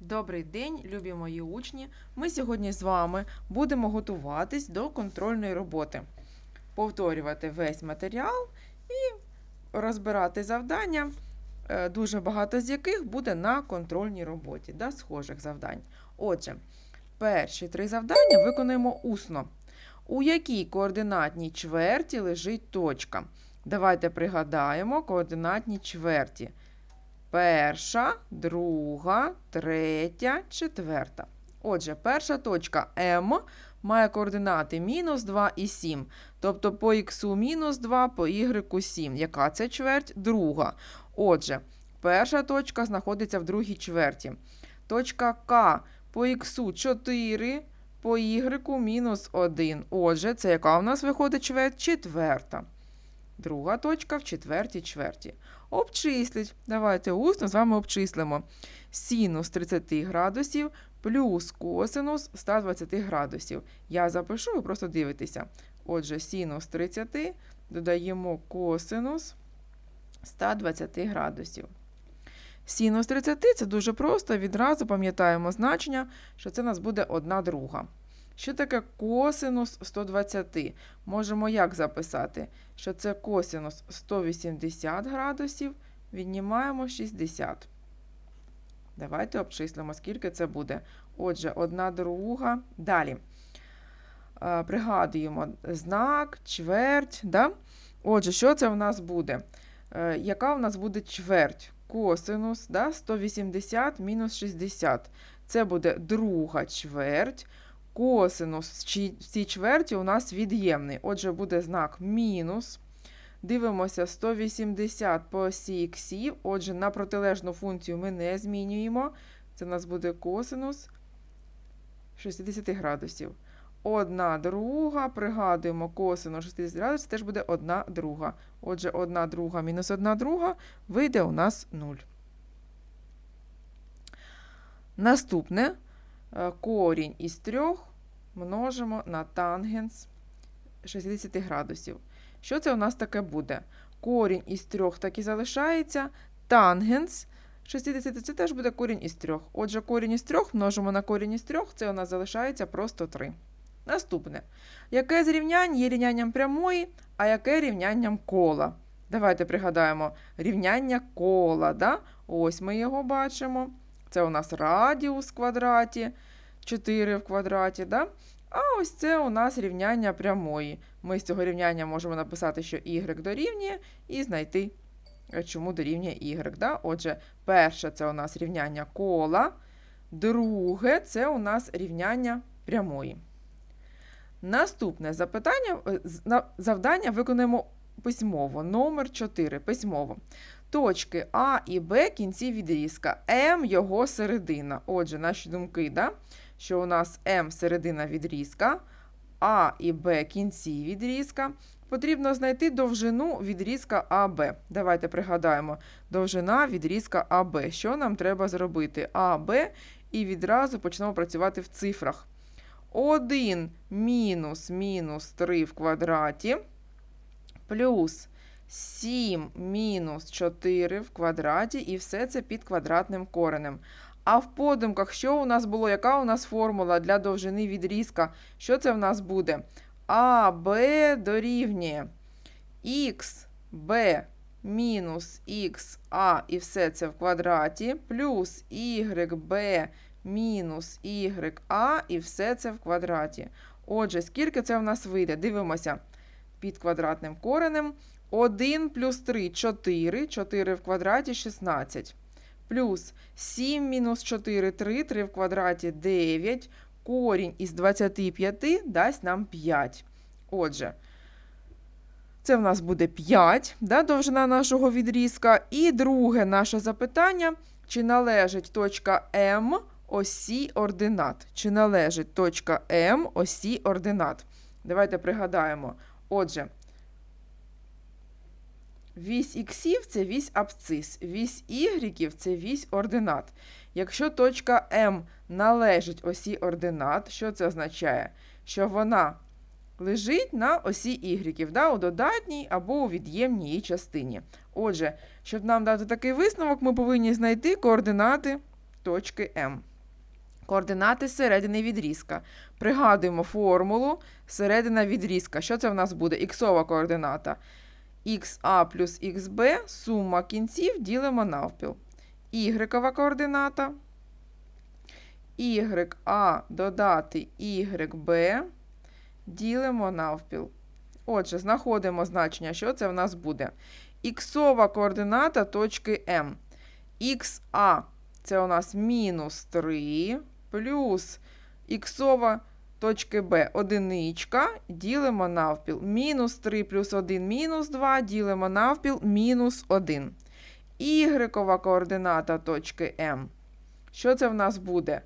Добрий день, любі мої учні. Ми сьогодні з вами будемо готуватись до контрольної роботи, повторювати весь матеріал і розбирати завдання, е, дуже багато з яких буде на контрольній роботі, да, схожих завдань. Отже, перші три завдання виконуємо усно. У якій координатній чверті лежить точка? Давайте пригадаємо координатні чверті. Перша, друга, третя, четверта. Отже, перша точка М має координати мінус 2 і 7. Тобто по х мінус 2, по y 7. Яка це чверть? Друга. Отже, перша точка знаходиться в другій чверті. Точка К по х 4, по y мінус 1. Отже, це яка у нас виходить чверть? Четверта. Друга точка в четвертій чверті. Обчисліть. Давайте усно з вами обчислимо. Синус 30 градусів плюс косинус 120 градусів. Я запишу, ви просто дивитеся. Отже, синус 30 додаємо косинус 120 градусів. Синус 30 це дуже просто. Відразу пам'ятаємо значення, що це у нас буде 1 друга. Що таке косинус 120? Можемо як записати? Що це косинус 180 градусів, віднімаємо 60. Давайте обчислимо, скільки це буде. Отже, 1 друга. Далі. Пригадуємо знак, чверть. Да? Отже, що це в нас буде? Е, Яка в нас буде чверть? Косинус да? 180 мінус 60. Це буде друга чверть косинус в цій чверті у нас від'ємний. Отже, буде знак мінус. Дивимося 180 по осі іксів. Отже, на протилежну функцію ми не змінюємо. Це у нас буде косинус 60 градусів. Одна друга, пригадуємо косинус 60 градусів, це теж буде одна друга. Отже, одна друга мінус одна друга вийде у нас 0. Наступне корінь із 3 множимо на тангенс 60 градусів. Що це у нас таке буде? Корінь із 3 так і залишається. Тангенс 60 це теж буде корінь із 3. Отже, корінь із 3 множимо на корінь із 3, це у нас залишається просто 3. Наступне. Яке з рівнянь є рівнянням прямої, а яке рівнянням кола? Давайте пригадаємо рівняння кола. Да? Ось ми його бачимо. Це у нас радіус в квадраті, 4 в квадраті. Да? А ось це у нас рівняння прямої. Ми з цього рівняння можемо написати, що y дорівнює, і знайти, е, чому дорівнює y. Да? Отже, перше це у нас рівняння кола, друге це у нас рівняння прямої. Наступне запитання, е, завдання виконуємо письмово. Номер 4 письмово. Точки А і Б кінці відрізка. М його середина. Отже, наші думки, да? що у нас М середина відрізка, А і Б кінці відрізка. Потрібно знайти довжину відрізка АБ. Давайте пригадаємо, довжина відрізка АБ. Що нам треба зробити? АБ і відразу почнемо працювати в цифрах. 1 мінус мінус 3 в квадраті плюс 7 мінус 4 в квадраті, і все це під квадратним коренем. А в подумках, що у нас було? Яка у нас формула для довжини відрізка? Що це в нас буде? А, Б дорівнює х, Б мінус х, А, і все це в квадраті, плюс Б мінус А, і все це в квадраті. Отже, скільки це в нас вийде? Дивимося під квадратним коренем. 1 плюс 3 – 4, 4 в квадраті – 16. Плюс 7 мінус 4 – 3, 3 в квадраті – 9. Корінь із 25 дасть нам 5. Отже, це в нас буде 5, да, довжина нашого відрізка. І друге наше запитання, чи належить точка М осі ординат? Чи належить точка М осі ординат? Давайте пригадаємо. Отже, Вісь іксів це вісь абцис, вісь ігріків це вісь ординат. Якщо точка М належить осі ординат, що це означає? Що вона лежить на осі ігріків, да, у додатній або у від'ємній її частині. Отже, щоб нам дати такий висновок, ми повинні знайти координати точки М. Координати середини відрізка. Пригадуємо формулу середина відрізка. Що це в нас буде? Іксова координата. XA плюс XB сума кінців ділимо навпіл. Ігрекова координата. YA додати YB ділимо навпіл. Отже, знаходимо значення, що це в нас буде. Іксова координата точки М. XA це у нас мінус 3 плюс іксова точки Б одиничка ділимо навпіл. Мінус 3 плюс 1 мінус 2 ділимо навпіл мінус 1. Ігрекова координата точки М. Що це в нас буде?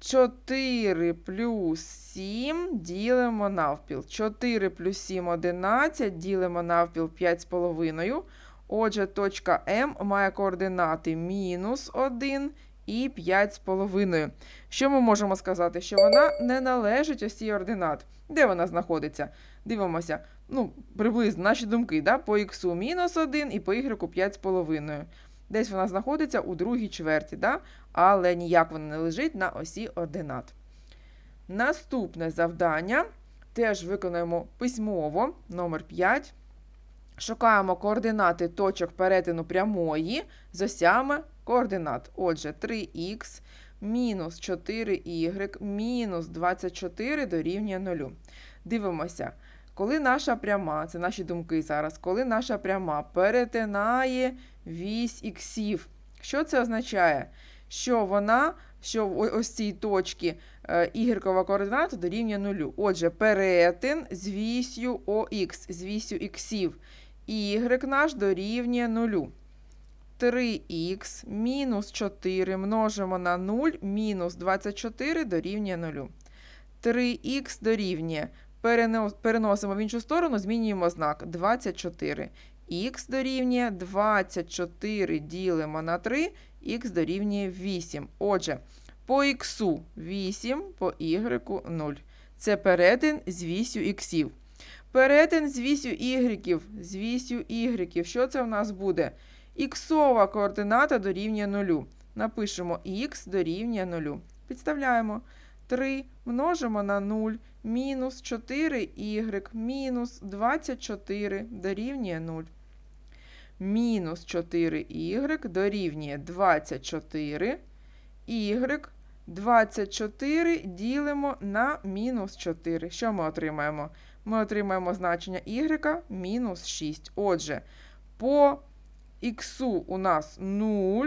4 плюс 7 ділимо навпіл. 4 плюс 7 11 ділимо навпіл 5,5. Отже, точка М має координати мінус 1 і 5,5. Що ми можемо сказати? Що вона не належить ось цій ординат. Де вона знаходиться? Дивимося, ну, приблизно наші думки, да? по х мінус 1 і по y 5,5. Десь вона знаходиться у другій чверті, да? але ніяк вона не лежить на осі ординат. Наступне завдання теж виконуємо письмово, номер 5. Шукаємо координати точок перетину прямої з осями координат. Отже, 3х мінус 4y мінус 24 дорівнює 0. Дивимося, коли наша пряма, це наші думки зараз, коли наша пряма перетинає вісь іксів, що це означає? Що вона, що в ось цій точці е, ігрекова координата дорівнює 0. Отже, перетин з вісю ОХ, з вісю іксів. Y наш дорівнює 0. 3х мінус 4 множимо на 0, мінус 24 дорівнює 0. 3х дорівнює. Переносимо в іншу сторону, змінюємо знак 24. Х дорівнює 24 ділимо на 3, х дорівнює 8. Отже, по х 8, по y 0. Це перетин з вісю іксів. Перетин з вісю y, з вісю y. Що це в нас буде? Іксова координата дорівнює 0. Напишемо х дорівнює 0. Підставляємо 3 множимо на 0, мінус 4y, мінус 24 дорівнює 0. Мінус 4y дорівнює 24. Y 24 ділимо на мінус 4. Що ми отримаємо? Ми отримаємо значення y мінус 6. Отже, по х у нас 0,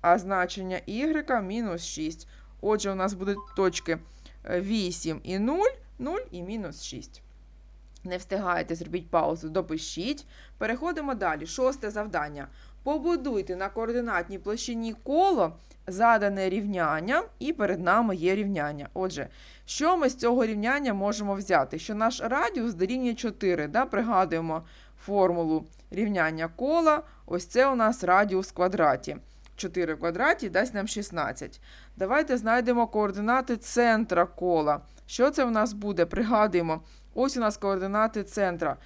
а значення y мінус 6. Отже, у нас будуть точки 8 і 0, 0 і мінус 6. Не встигаєте, зробіть паузу, допишіть. Переходимо далі. Шосте завдання. Побудуйте на координатній площині коло задане рівняння, і перед нами є рівняння. Отже, що ми з цього рівняння можемо взяти? Що наш радіус дорівнює 4. Да? Пригадуємо формулу рівняння кола. Ось це у нас радіус в квадраті. 4 в квадраті дасть нам 16. Давайте знайдемо координати центра кола. Що це в нас буде? Пригадуємо. Ось у нас координати центра.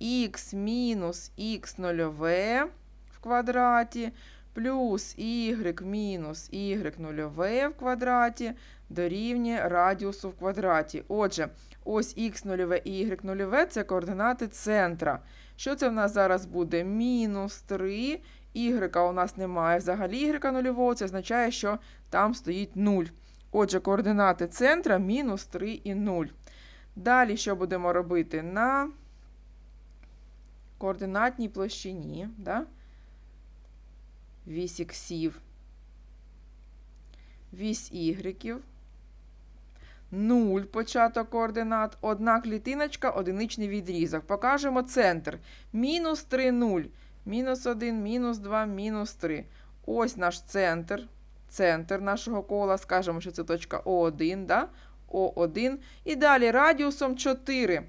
х мінус х нульове в квадраті, плюс y мінус y нульове в квадраті дорівнює радіусу в квадраті. Отже, ось х нульове і y нульове це координати центра. Що це в нас зараз буде? Мінус 3. Y у нас немає взагалі y нульового, це означає, що там стоїть 0. Отже, координати центра мінус 3 і 0. Далі що будемо робити? На координатній площині. Да? Вісь іксів, вісь ігреків. 0 початок координат, одна клітиночка, одиничний відрізок. Покажемо центр. Мінус 3, 0. Мінус 1, мінус 2, мінус 3. Ось наш центр. Центр нашого кола. Скажемо, що це точка О1. да? О1. І далі радіусом 4.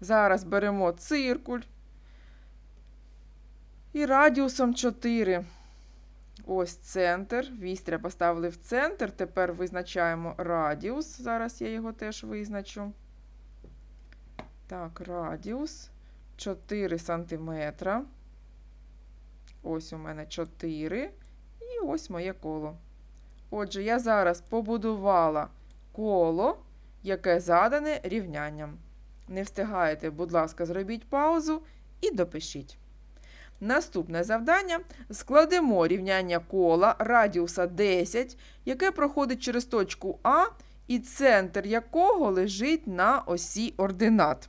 Зараз беремо циркуль. І радіусом 4. Ось центр. Вістря поставили в центр. Тепер визначаємо радіус. Зараз я його теж визначу. Так, радіус 4 сантиметра. Ось у мене 4. І ось моє коло. Отже, я зараз побудувала коло, яке задане рівнянням. Не встигаєте, будь ласка, зробіть паузу і допишіть. Наступне завдання: складемо рівняння кола радіуса 10, яке проходить через точку А, і центр якого лежить на осі ординат.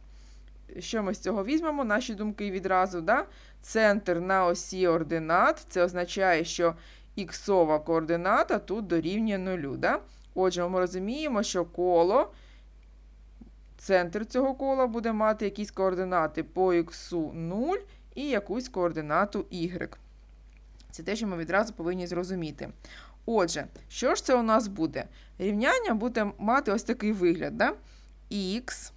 Що ми з цього візьмемо? Наші думки відразу. Да? Центр на осі ординат. Це означає, що іксова координата тут дорівнює нулю. Да? Отже, ми розуміємо, що коло, центр цього кола буде мати якісь координати по іксу 0 і якусь координату y. Це те, що ми відразу повинні зрозуміти. Отже, що ж це у нас буде? Рівняння буде мати ось такий вигляд. Да? х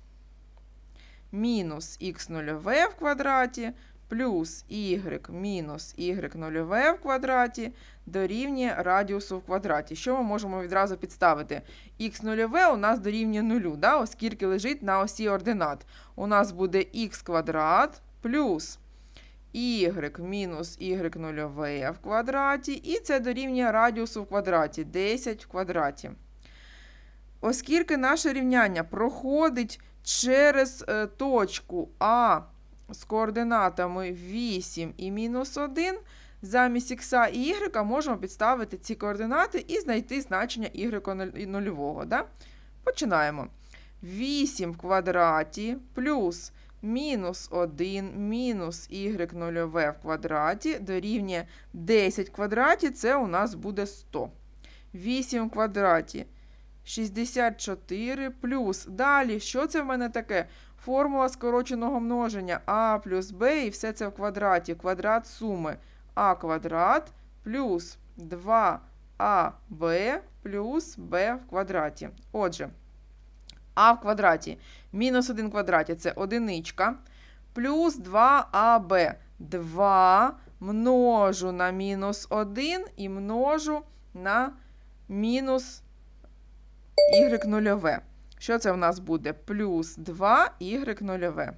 мінус х нульове в квадраті плюс y мінус y нульове в квадраті дорівнює радіусу в квадраті. Що ми можемо відразу підставити? х нульове у нас дорівнює нулю, да? оскільки лежить на осі ординат. У нас буде х квадрат плюс y мінус y нульове в квадраті, і це дорівнює радіусу в квадраті 10 в квадраті. Оскільки наше рівняння проходить через е, точку А з координатами 8 і мінус 1, замість х і y можемо підставити ці координати і знайти значення y нульового. Да? Починаємо. 8 в квадраті плюс мінус 1 мінус y нульове в квадраті дорівнює 10 в квадраті, це у нас буде 100. 8 в квадраті 64 плюс. Далі, що це в мене таке? Формула скороченого множення а плюс b і все це в квадраті. Квадрат суми а квадрат плюс 2аб плюс b в квадраті. Отже, а в квадраті мінус 1 в квадраті це одиничка. Плюс 2аб. 2 множу на мінус 1 і множу на мінус y нульове. Що це в нас буде? Плюс 2 y нульове.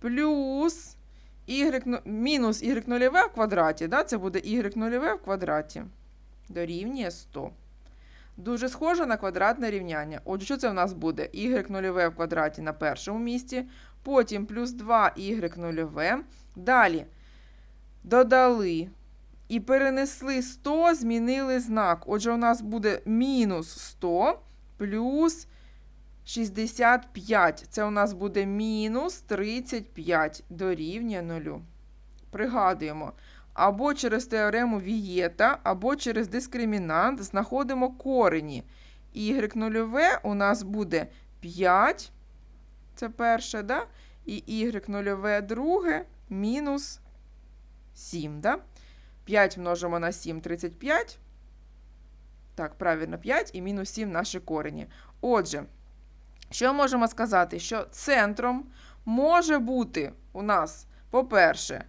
Плюс y, мінус y нульове в квадраті. Да? Це буде y нульове в квадраті. Дорівнює 100. Дуже схоже на квадратне рівняння. Отже, що це в нас буде? y нульове в квадраті на першому місці. Потім плюс 2y нульове. Далі додали і перенесли 100, змінили знак. Отже, у нас буде мінус 100 плюс 65. Це у нас буде мінус 35 дорівнює 0. Пригадуємо. Або через теорему Вієта, або через дискримінант знаходимо корені. Y нульове у нас буде 5. Це перше, да? і y нульове друге мінус 7. Да? 5 множимо на 7 35. Так, правильно, 5 і мінус 7 наші корені. Отже, що можемо сказати? Що центром може бути у нас, по-перше,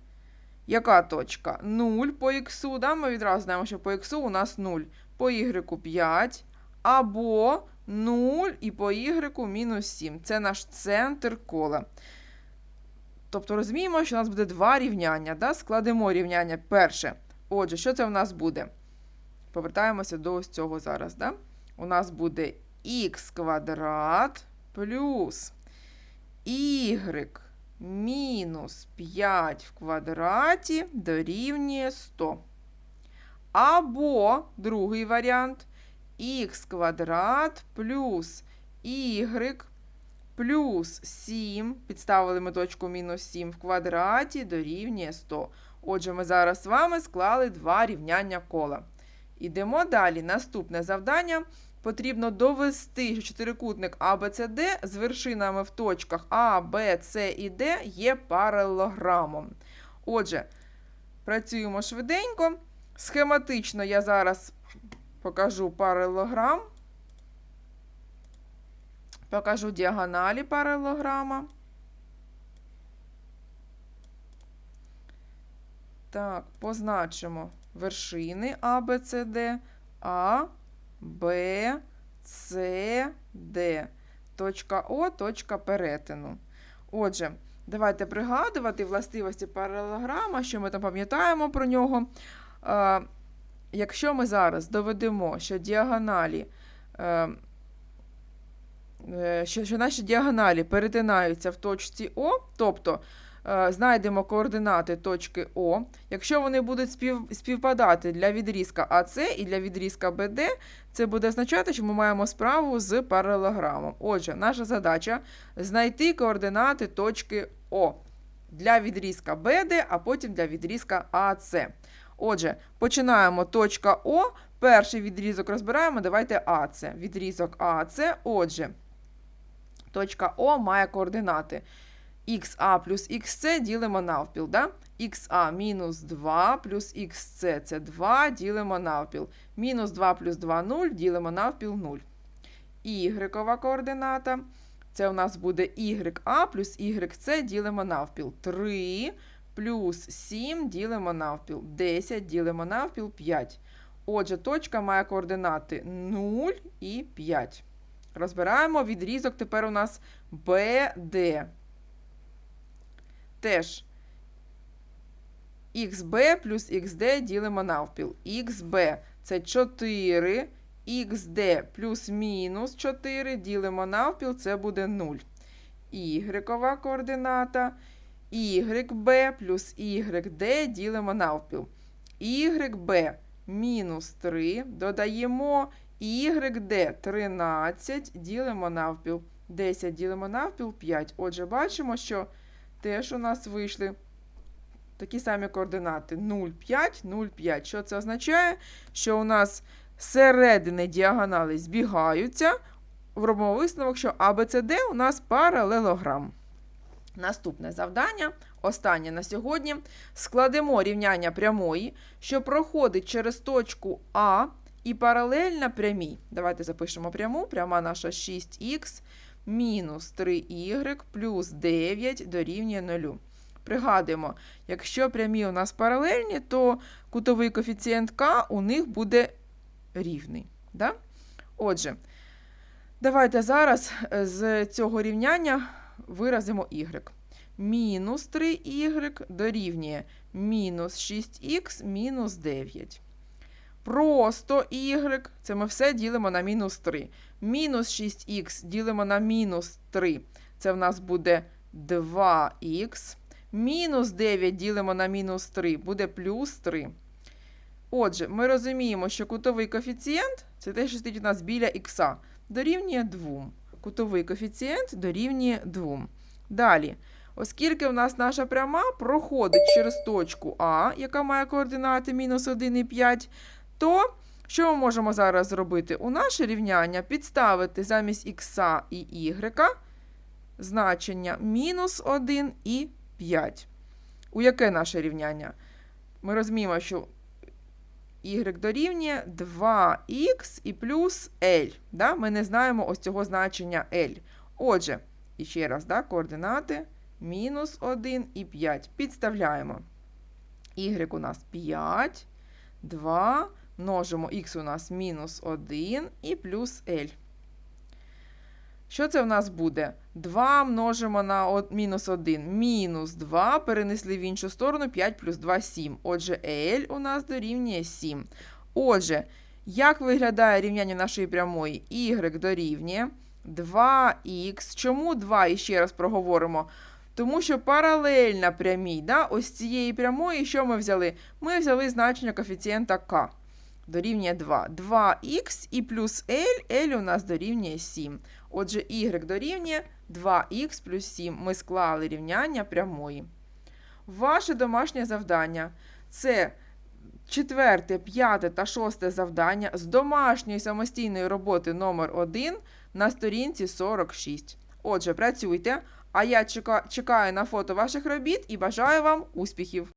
яка точка? 0 по х, да? ми відразу знаємо, що по х у нас 0, по y 5, або 0 і по y мінус 7. Це наш центр кола. Тобто розуміємо, що у нас буде два рівняння. Да? Складемо рівняння перше. Отже, що це у нас буде? Повертаємося до ось цього зараз. Да? У нас буде х квадрат плюс y мінус 5 в квадраті дорівнює 100. Або другий варіант х квадрат плюс y плюс 7, підставили ми точку мінус 7 в квадраті дорівнює 100. Отже, ми зараз з вами склали два рівняння кола. Ідемо далі. Наступне завдання. Потрібно довести, що чотирикутник ABCD з вершинами в точках А, Б, С і Д є паралелограмом. Отже, працюємо швиденько. Схематично я зараз покажу паралелограм. Покажу діагоналі паралелограма. Так, позначимо вершини А, Б, С, Д, А, Б, С, Д. Точка О, точка перетину. Отже, давайте пригадувати властивості паралелограма, що ми там пам'ятаємо про нього. якщо ми зараз доведемо, що діагоналі, е, е, що, що наші діагоналі перетинаються в точці О, тобто е, знайдемо координати точки О, якщо вони будуть спів, співпадати для відрізка АС і для відрізка БД, це буде означати, що ми маємо справу з паралелограмом. Отже, наша задача знайти координати точки О для відрізка БД, а потім для відрізка АС. Отже, починаємо точка О. Перший відрізок розбираємо. Давайте АС. Відрізок АС. Отже, точка О має координати XA плюс XC ділимо навпіл. Да? XA мінус 2 плюс XC це 2 ділимо навпіл. Мінус 2 плюс 2 0 ділимо навпіл 0. Y координата. Це у нас буде YA плюс YC ділимо навпіл. 3 плюс 7 ділимо навпіл. 10 ділимо навпіл 5. Отже, точка має координати 0 і 5. Розбираємо відрізок тепер у нас BD. Теж XB плюс XD ділимо навпіл. XB це 4, XD плюс мінус 4 ділимо навпіл, це буде 0. Y координата. YB плюс YD ділимо навпіл. YB мінус 3 додаємо YD 13 ділимо навпіл. 10 ділимо навпіл 5. Отже, бачимо, що теж у нас вийшли такі самі координати 0,5, 0,5. Що це означає? Що у нас середини діагонали збігаються. Робимо висновок, що ABCD у нас паралелограм. Наступне завдання, останнє на сьогодні. Складемо рівняння прямої, що проходить через точку А і паралельна прямій. Давайте запишемо пряму. Пряма наша 6х мінус 3y плюс 9 дорівнює 0. Пригадуємо, якщо прямі у нас паралельні, то кутовий коефіцієнт К у них буде рівний. Да? Отже, давайте зараз е, з цього рівняння виразимо y. Мінус 3y дорівнює мінус 6х мінус 9. Просто y, це ми все ділимо на мінус 3. Мінус 6х ділимо на мінус 3. Це в нас буде 2х. Мінус 9 ділимо на мінус 3, буде плюс 3. Отже, ми розуміємо, що кутовий коефіцієнт, це те, що стоїть у нас біля х, дорівнює 2. Кутовий коефіцієнт дорівнює 2. Далі, оскільки у нас наша пряма проходить через точку А, яка має координати мінус 1 і 5, то що ми можемо зараз зробити? У наше рівняння підставити замість х і y значення мінус 1 і 5. У яке наше рівняння? Ми розуміємо, що y дорівнює 2х і плюс L. Да? Ми не знаємо ось цього значення L. Отже, і ще раз, да, координати мінус 1 і 5. Підставляємо. Y у нас 5, 2, множимо х у нас мінус 1 і плюс L. Що це в нас буде? 2 множимо на мінус 1. Мінус 2 перенесли в іншу сторону 5 плюс 2 7. Отже, L у нас дорівнює 7. Отже, як виглядає рівняння нашої прямої? Y дорівнює 2х. Чому 2? І ще раз проговоримо. Тому що паралельна прямій, да? ось цієї прямої, що ми взяли? Ми взяли значення коефіцієнта k. Дорівнює 2. 2х і плюс L, L у нас дорівнює 7. Отже, y дорівнює 2х плюс 7. Ми склали рівняння прямої. Ваше домашнє завдання це четверте, п'яте та шосте завдання з домашньої самостійної роботи номер 1 на сторінці 46. Отже, працюйте, а я чекаю на фото ваших робіт і бажаю вам успіхів!